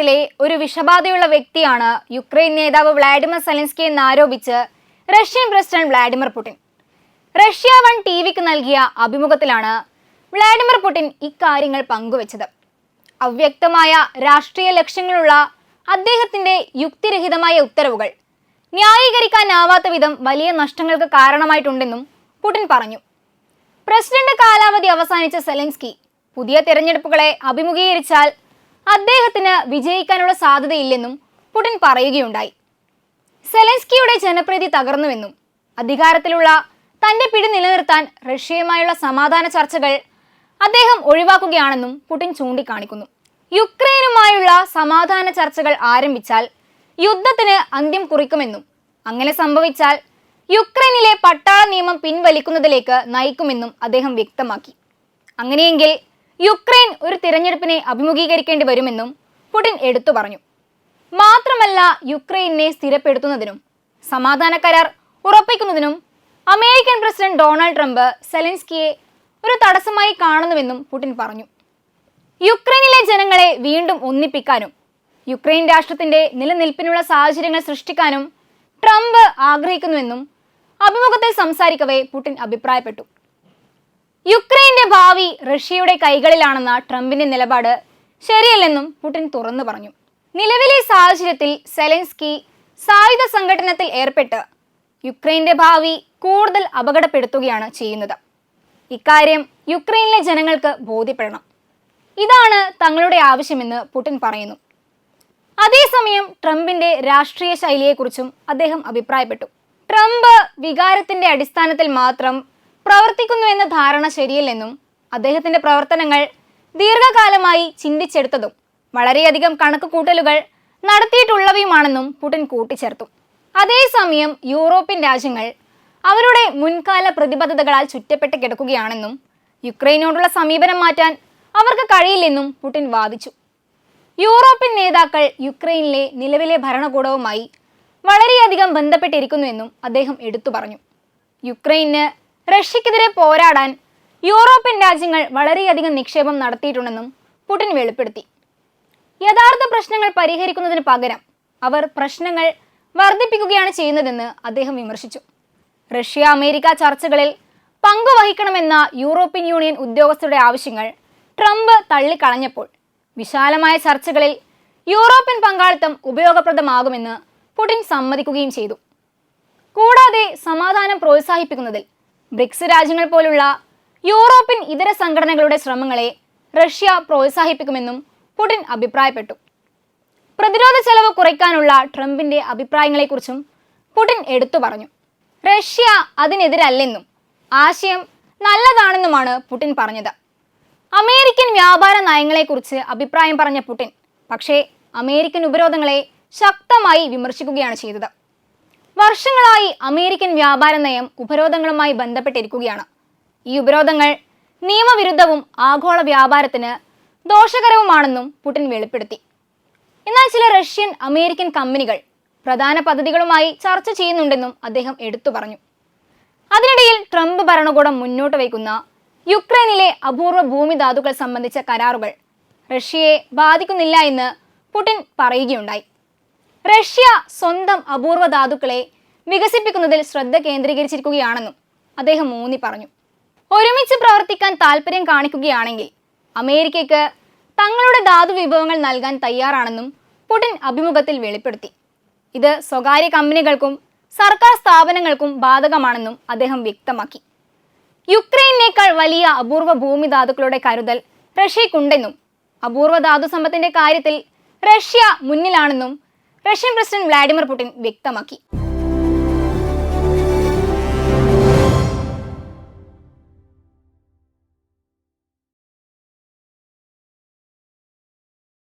വിഭാഗത്തിലെ ഒരു വിഷബാധയുള്ള വ്യക്തിയാണ് യുക്രൈൻ നേതാവ് വ്ളാഡിമിർ സെലൻസ്കി എന്നാരോപിച്ച് Russian president Vladimir Putin. Russia one T വിക്ക് നൽകിയ അഭിമുഖത്തിലാണ് വ്ളാഡിമിർ പുടിൻ ഇക്കാര്യങ്ങൾ പങ്കുവച്ചത്. അവ്യക്തമായ രാഷ്ട്രീയ ലക്ഷ്യങ്ങളുള്ള അദ്ദേഹത്തിന്റെ യുക്തിരഹിതമായ ഉത്തരവുകൾ ന്യായീകരിക്കാനാവാത്ത വിധം വലിയ നഷ്ടങ്ങൾക്ക് കാരണമായിട്ടുണ്ടെന്നും പുടിൻ പറഞ്ഞു. പ്രസിഡന്റ് കാലാവധി അവസാനിച്ച സെലൻസ്കി പുതിയ തെരഞ്ഞെടുപ്പുകളെ അഭിമുഖീകരിച്ചാൽ അദ്ദേഹത്തിന് വിജയിക്കാനുള്ള സാധ്യതയില്ലെന്നും പുടിൻ പറയുകയുണ്ടായി. സെലൻസ്കിയുടെ ജനപ്രീതി തകർന്നുവെന്നും അധികാരത്തിലുള്ള തന്റെ പിടി നിലനിർത്താൻ റഷ്യയുമായുള്ള സമാധാന ചർച്ചകൾ അദ്ദേഹം ഒഴിവാക്കുകയാണെന്നും പുടിൻ ചൂണ്ടിക്കാണിക്കുന്നു. യുക്രൈനുമായുള്ള സമാധാന ചർച്ചകൾ ആരംഭിച്ചാൽ യുദ്ധത്തിന് അന്ത്യം കുറിക്കുമെന്നും അങ്ങനെ സംഭവിച്ചാൽ യുക്രൈനിലെ പട്ടാള നിയമം പിൻവലിക്കുന്നതിലേക്ക് നയിക്കുമെന്നും അദ്ദേഹം വ്യക്തമാക്കി. അങ്ങനെയെങ്കിൽ യുക്രൈൻ ഒരു തിരഞ്ഞെടുപ്പിനെ അഭിമുഖീകരിക്കേണ്ടി വരുമെന്നും പുടിൻ എടുത്തു പറഞ്ഞു. മാത്രമല്ല യുക്രൈനെ സ്ഥിരപ്പെടുത്തുന്നതിനും സമാധാന കരാർ ഉറപ്പിക്കുന്നതിനും അമേരിക്കൻ പ്രസിഡന്റ് ഡൊണാൾഡ് ട്രംപ് സെലൻസ്കിയെ ഒരു തടസ്സമായി കാണുന്നുവെന്നും പുടിൻ പറഞ്ഞു. യുക്രൈനിലെ ജനങ്ങളെ വീണ്ടും ഒന്നിപ്പിക്കാനും യുക്രൈൻ രാഷ്ട്രത്തിന്റെ നിലനിൽപ്പിനുള്ള സാഹചര്യങ്ങൾ സൃഷ്ടിക്കാനും ട്രംപ് ആഗ്രഹിക്കുന്നുവെന്നും അഭിമുഖത്തിൽ സംസാരിക്കവേ പുടിൻ അഭിപ്രായപ്പെട്ടു. യുക്രൈന്റെ ഭാവി റഷ്യയുടെ കൈകളിലാണെന്ന ട്രംപിന്റെ നിലപാട് ശരിയല്ലെന്നും പുടിൻ തുറന്നു പറഞ്ഞു. നിലവിലെ സാഹചര്യത്തിൽ സെലൻസ്കി സായുധ സംഘടനത്തിൽ ഏർപ്പെട്ട് യുക്രൈന്റെ ഭാവി കൂടുതൽ അപകടപ്പെടുത്തുകയാണ് ചെയ്യുന്നത്. ഇക്കാര്യം യുക്രൈനിലെ ജനങ്ങൾക്ക് ബോധ്യപ്പെടണം. ഇതാണ് തങ്ങളുടെ ആവശ്യമെന്ന് പുടിൻ പറയുന്നു. അതേസമയം ട്രംപിന്റെ രാഷ്ട്രീയ ശൈലിയെക്കുറിച്ചും അദ്ദേഹം അഭിപ്രായപ്പെട്ടു. ട്രംപ് വികാരത്തിന്റെ അടിസ്ഥാനത്തിൽ മാത്രം പ്രവർത്തിക്കുന്നു എന്ന ധാരണ ശരിയല്ലെന്നും അദ്ദേഹത്തിന്റെ പ്രവർത്തനങ്ങൾ ദീർഘകാലമായി ചിന്തിച്ചെടുത്തതും വളരെയധികം കണക്ക് കൂട്ടലുകൾ നടത്തിയിട്ടുള്ളവയുമാണെന്നും പുടിൻ കൂട്ടിച്ചേർത്തു. അതേസമയം യൂറോപ്യൻ രാജ്യങ്ങൾ അവരുടെ മുൻകാല പ്രതിബദ്ധതകളാൽ ചുറ്റപ്പെട്ട് കിടക്കുകയാണെന്നും യുക്രൈനോടുള്ള സമീപനം മാറ്റാൻ അവർക്ക് കഴിയില്ലെന്നും പുടിൻ വാദിച്ചു. യൂറോപ്യൻ നേതാക്കൾ യുക്രൈനിലെ നിലവിലെ ഭരണകൂടവുമായി വളരെയധികം ബന്ധപ്പെട്ടിരിക്കുന്നുവെന്നും അദ്ദേഹം എടുത്തു പറഞ്ഞു. യുക്രൈന് റഷ്യക്കെതിരെ പോരാടാൻ യൂറോപ്യൻ രാജ്യങ്ങൾ വളരെയധികം നിക്ഷേപം നടത്തിയിട്ടുണ്ടെന്നും പുടിൻ വെളിപ്പെടുത്തി. യഥാർത്ഥ പ്രശ്നങ്ങൾ പരിഹരിക്കുന്നതിന് പകരം അവർ പ്രശ്നങ്ങൾ വർദ്ധിപ്പിക്കുകയാണ് ചെയ്യുന്നതെന്ന് അദ്ദേഹം വിമർശിച്ചു. റഷ്യ അമേരിക്ക ചർച്ചകളിൽ പങ്കുവഹിക്കണമെന്ന യൂറോപ്യൻ യൂണിയൻ ഉദ്യോഗസ്ഥരുടെ ആവശ്യങ്ങൾ ട്രംപ് തള്ളിക്കളഞ്ഞപ്പോൾ വിശാലമായ ചർച്ചകളിൽ യൂറോപ്യൻ പങ്കാളിത്തം ഉപയോഗപ്രദമാകുമെന്ന് പുടിൻ സമ്മതിക്കുകയും ചെയ്തു. കൂടാതെ സമാധാനം പ്രോത്സാഹിപ്പിക്കുന്നതിൽ ബ്രിക്സ് രാജ്യങ്ങൾ പോലുള്ള യൂറോപ്യൻ ഇതര സംഘടനകളുടെ ശ്രമങ്ങളെ റഷ്യ പ്രോത്സാഹിപ്പിക്കുമെന്നും പുടിൻ അഭിപ്രായപ്പെട്ടു. പ്രതിരോധ ചെലവ് കുറയ്ക്കാനുള്ള ട്രംപിന്റെ അഭിപ്രായങ്ങളെക്കുറിച്ചും പുടിൻ എടുത്തു പറഞ്ഞു. റഷ്യ അതിനെതിരല്ലെന്നും ആശയം നല്ലതാണെന്നുമാണ് പുടിൻ പറഞ്ഞത്. അമേരിക്കൻ വ്യാപാര നയങ്ങളെക്കുറിച്ച് അഭിപ്രായം പറഞ്ഞ പുടിൻ പക്ഷേ അമേരിക്കൻ ഉപരോധങ്ങളെ ശക്തമായി വിമർശിക്കുകയാണ് ചെയ്തത്. വർഷങ്ങളായി അമേരിക്കൻ വ്യാപാര നയം ഉപരോധങ്ങളുമായി ബന്ധപ്പെട്ടിരിക്കുകയാണ്. ഈ ഉപരോധങ്ങൾ നിയമവിരുദ്ധവും ആഗോള വ്യാപാരത്തിന് ദോഷകരവുമാണെന്നും പുടിൻ വെളിപ്പെടുത്തി. എന്നാൽ ചില റഷ്യൻ അമേരിക്കൻ കമ്പനികൾ പ്രധാന പദ്ധതികളുമായി ചർച്ച ചെയ്യുന്നുണ്ടെന്നും അദ്ദേഹം എടുത്തു പറഞ്ഞു. അതിനിടയിൽ ട്രംപ് ഭരണകൂടം മുന്നോട്ട് വയ്ക്കുന്ന യുക്രൈനിലെ അപൂർവ ഭൂമിധാതുക്കൾ സംബന്ധിച്ച കരാറുകൾ റഷ്യയെ ബാധിക്കുന്നില്ല എന്ന് പുടിൻ പറയുകയുണ്ടായി. റഷ്യ സ്വന്തം അപൂർവ ധാതുക്കളെ വികസിപ്പിക്കുന്നതിൽ ശ്രദ്ധ കേന്ദ്രീകരിച്ചിരിക്കുകയാണെന്നും അദ്ദേഹം ഊന്നി പറഞ്ഞു. ഒരുമിച്ച് പ്രവർത്തിക്കാൻ താല്പര്യം കാണിക്കുകയാണെങ്കിൽ അമേരിക്കയ്ക്ക് തങ്ങളുടെ ധാതു വിഭവങ്ങൾ നൽകാൻ തയ്യാറാണെന്നും പുടിൻ അഭിമുഖത്തിൽ വെളിപ്പെടുത്തി. ഇത് സ്വകാര്യ കമ്പനികൾക്കും സർക്കാർ സ്ഥാപനങ്ങൾക്കും ബാധകമാണെന്നും അദ്ദേഹം വ്യക്തമാക്കി. യുക്രൈനേക്കാൾ വലിയ അപൂർവ ഭൂമി ധാതുക്കളുടെ കരുതൽ റഷ്യക്കുണ്ടെന്നും അപൂർവ ധാതു സമ്പത്തിന്റെ കാര്യത്തിൽ റഷ്യ മുന്നിലാണെന്നും റഷ്യൻ പ്രസിഡന്റ് വ്ളാഡിമിർ പുടിൻ വ്യക്തമാക്കി.